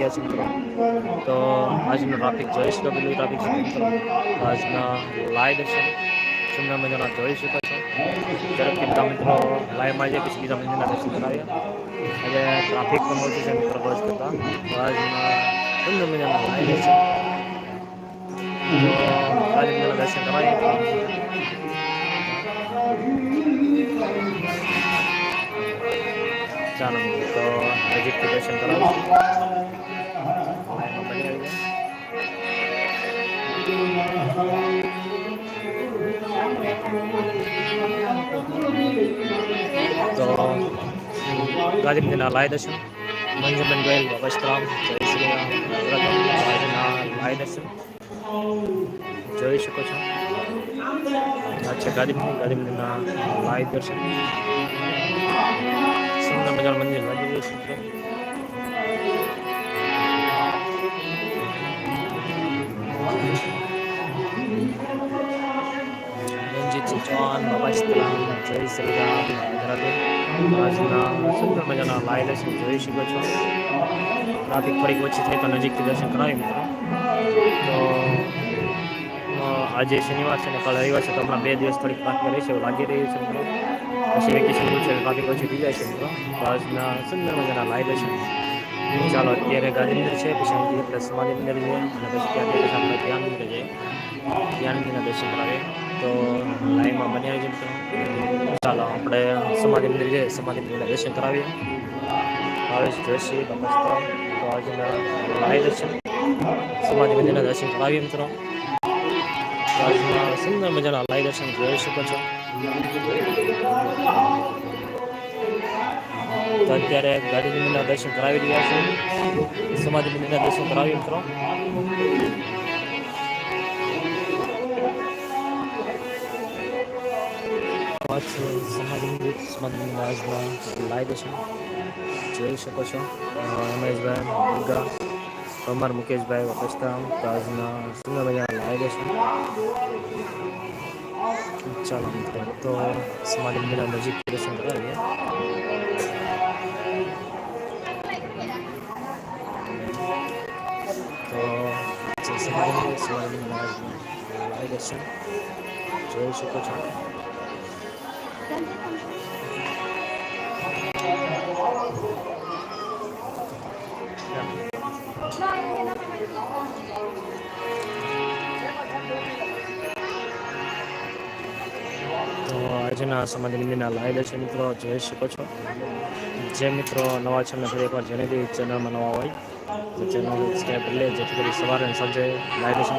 છે મિત્રો તો આજનો ટ્રાફિક જોઈ શકો પેલું ટ્રાફિક છે મિત્રો. આજના લાઈવ દર્શન સુંદર મજાના જોઈ શકો છો. ઝડપથી બધા મિત્રો લાઈવમાં જે પછી બીજા મંદિરના દર્શન કરાવીએ. આજે ટ્રાફિક પણ ઓછું છે મિત્રો બસ કરતાં. તો આજના સુંદર મજાના લાઈવ તો દર્શન કરાવીએ. ચાલો તો નજીકથી દર્શન કરાવું તો ગાંધીનગરના લાય દર્શન મંજુબેન ગોયલ વસ્ત્રામ જય શ્રી રામ લાય દર્શન જોઈ શકો છો અચ્છા ગાંધીનગર ગાંધીનગરના લાય દર્શન સુંદર મજાનું મંદિર લાગી રહ્યું છે રણજીતસિંહ ચૌહાણ બાબા સીતારામ જય શ્રી રામ રાધે આજના સુંદર મજાના લાઈ દર્શન જોઈ શકો છો. ટ્રાફિક થોડીક ઓછી થઈ તો નજીકથી દર્શન કરાવી મિત્રો. તો આજે શનિવાર છે ને, કાલે રવિવાર છે, તો હમણાં બે દિવસ થોડીક ટ્રાફિક રહેશે એવું લાગી રહ્યું છે મિત્રો. પછી વેકેશન છે ટ્રાફિક ઓછી થઈ જાય છે મિત્રો. તો આજના સુંદર મજાના લાઈ દર્શન ચાલો, અત્યારે ગાંધીનગર છે, પછી અહીંથી આપણે સમાધિ મંદિર જઈએ, અને પછી ત્યાંથી આપણે ધ્યાન મંદિર જઈએ. ધ્યાન મંદિરના દર્શન કરાવીએ. તો લાઈનમાં બની આવી જશે ચાલો, આપણે સમાધિ મંદિર જઈએ. સમાધિ મંદિરના દર્શન કરાવીએ. ભાવેશ જોશી નમસ્કાર તો આજના લાઈ દર્શન સમાધિ મંદિરના દર્શન કરાવીએ મિત્રો. આજના સુંદર મજાના લાઈ દર્શન જોઈ શકો છો. તો અત્યારે ગાંધી મંદિરના દર્શન કરાવી રહ્યા છે. સમાધિ મંદિરના દર્શન કરાવી મિત્રો. સમાધિ મંદિર સમાધિ મંદિરના આજના લાઈ દર્શન જોઈ શકો છો રમેશભાઈ દુર્ગા કમર મુકેશભાઈ વપસ્તા આજના સુંદર મજાના લાઈ દર્શન ચાલો મિત્રો તો સમાધિ મંદિરના નજીક દર્શન કરાવીએ તો સમાધિ સમાધિ લાઈ દર્શન જોઈ શકો છો તો આજના સમાધિ મંદિરના લાઈ છે મિત્રો, જોઈ શકો છો. જે મિત્રો નવા છે ફરી એકવાર જેને બી ચેનલમાં નવા હોય, તો ચેનલ સબસ્ક્રાઈબ કરી લે, જેથી કરી સવારે સાંજે લાઈવ છે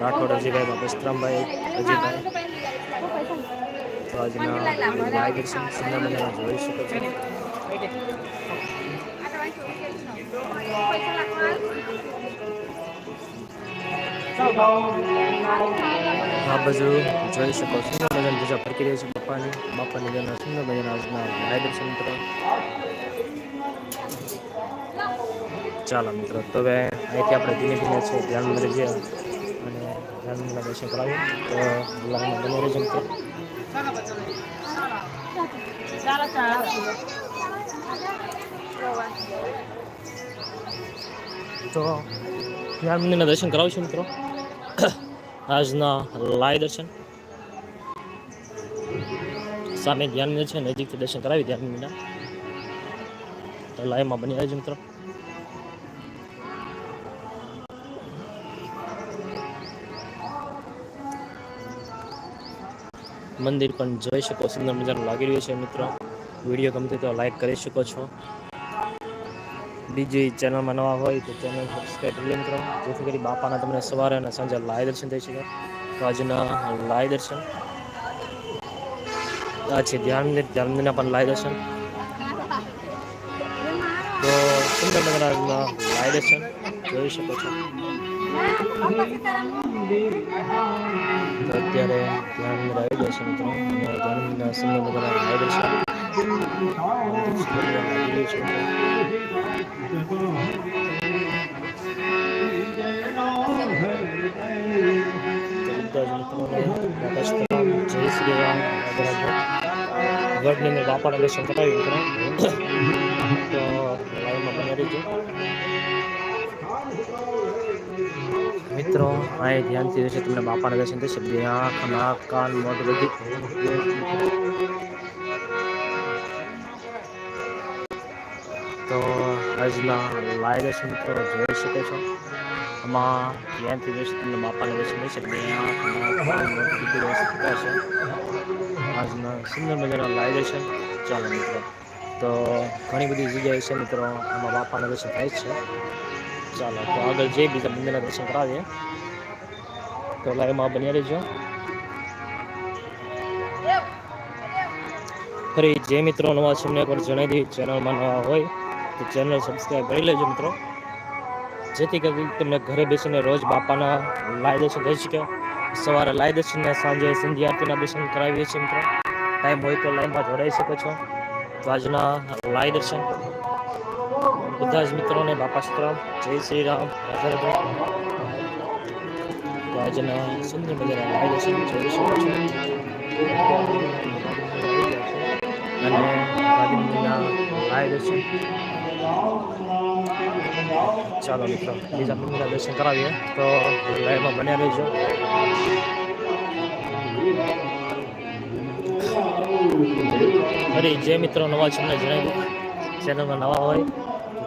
રાઠોડ અજીભાઈ બસ્ત્રામભાઈ અજીભાઈ આજના સુંદર મજાના જોઈ શકો છો. આ બધું જોઈ શકો સુંદર મજાની પૂજા ફરકી રહી છે બાપાની બાપાની જેના સુંદર મજાના આજના લાઈ દર્શન મિત્રો. ચાલો મિત્રો, તો હવે અહીંથી આપણે ધીમે ધીમે છે ધ્યાન જઈએ અને ધ્યાન દર્શન કરાવીએ તો લાઈનમાં બની તો ધ્યાન મંદિરના દર્શન કરાવશું મિત્રો. આજના લાય દર્શન. સામે ધ્યાન છે, નજીકથી દર્શન કરાવી ધ્યાન મંદિરના. તો લાઈવમાં બની રહેજો મિત્રો. મંદિર પણ જોઈ શકો, સુંદર મજાનું લાગી રહ્યું છે મિત્રો. વીડિયો ગમતી તો લાઈક કરી શકો છો. બીજી ચેનલમાં નવા હોય તો ચેનલ સબસ્ક્રાઈબ કરી મિત્રો. જેથી કરી બાપાના તમને સવારે અને સાંજે લાય દર્શન થઈ શકે. તો આજના લાય દર્શન. આ છે ધ્યાન મંદિર ધ્યાન મંદિરના પણ લાય દર્શન. તો સુંદર મજાના લાય દર્શન જોઈ શકો છો. તો અત્યારે ધ્યાન મંદિર આવી ગયા છે મિત્રો. અને ધ્યાન મંદિરના સુંદર મજાના લાય દર્શન સુંદર લાગી રહ્યું છે. બધા જ મિત્રોને નમસ્કાર જય શ્રી રામ ગઢની અંદર બાપાના દર્શન કરાવી મિત્રો. તો લાઈવમાં બની રહીજો. મિત્રો અહીં ધ્યાનથી જશે તમને બાપાના દર્શન થશે. બે આંખ નાક કાન, મોઢ બધી. તો આજના લાઈવ દર્શન મિત્રો, જોઈ શકો છો. આમાં ધ્યાનથી રહેશે તમને બાપાના દર્શન થશે. બે આંખ નાક કાન, મોઢ બધું વ્યવસ્થિત થશે આજના સુંદર મજાના લાઈવ દર્શન. ચાલો મિત્રો. તો ઘણી બધી જગ્યાએ છે મિત્રો, આમાં બાપાના દર્શન થાય છે. ચાલો, તો આગળ જે બીજા મંદિરના દર્શન કરાવીએ. તો લાઈવમાં બન્યા રહેજો. ફરી જે મિત્રો નવા છે એમને એકવાર જણાવી દઈએ, ચેનલમાં નવા હોય, તો ચેનલ સબસ્ક્રાઈબ કરી લેજો મિત્રો. જેથી કરી તમને ઘરે બેસીને રોજ બાપાના લાય દર્શન થઈ શકે. સવારે લાય દર્શન ને સાંજે સંધ્યા આરતીના દર્શન કરાવીએ છીએ મિત્રો. ટાઈમ હોય તો લાઈનમાં જોડાઈ શકો છો. તો આજના લાય દર્શન. બધા જ મિત્રોને બાપા સીતારામ જય શ્રી રામ, રાધા તો આજના સુંદર મજાના દર્શન જોઈ શકો છો. અને દર્શન ચાલો મિત્રો, બીજા મંદિરના દર્શન કરાવીએ. તો લાઈવમાં બન્યા રહેજો. ફરી જે મિત્રો નવા છે એમને જણાવ્યું ચેનલમાં નવા હોય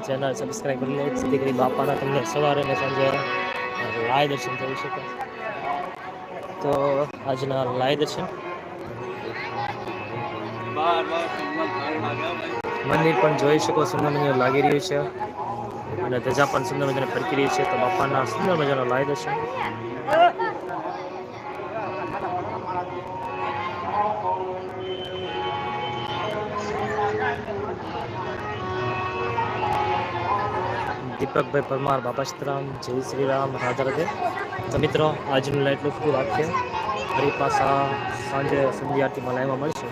ચેનલ સબસ્ક્રાઈબ કરી લે. જેથી કરી બાપાના તમને સવારે અને સાંજે લાય દર્શન થઈ શકે. તો આજના લાય દર્શન. મંદિર પણ જોઈ શકો, સુંદર મંદિર લાગી રહ્યું છે. અને ધજા પણ સુંદર મજાને ફરકી રહી છે. તો બાપાના સુંદર મજાનો લાય દર્શન. દીપકભાઈ પરમાર બાપા સીતારામ જય શ્રી રામ રાધા રાધે. તો મિત્રો, આજનું લાઈટ લુક રાખીએ ફરી પાછા સાંજે સંધ્યા આરતીમાં લાઈવમાં મળશે.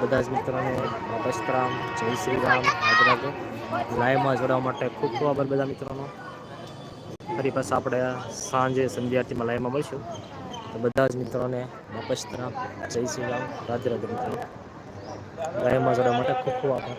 બધા જ મિત્રોને બાપા સીતારામ જય શ્રી રામ રાધા રાધે. લાઈવમાં જોડાવા માટે ખૂબ ખૂબ આભાર બધા મિત્રોનો. ફરી પાછા આપણે સાંજે સંધ્યા આરતીમાં લાઈવમાં મળશું. તો બધા જ મિત્રોને બાપા સીતારામ જય શ્રી રામ રાધે રાધે મિત્રો. લાઈવમાં જોડાવા માટે ખૂબ ખૂબ આભાર.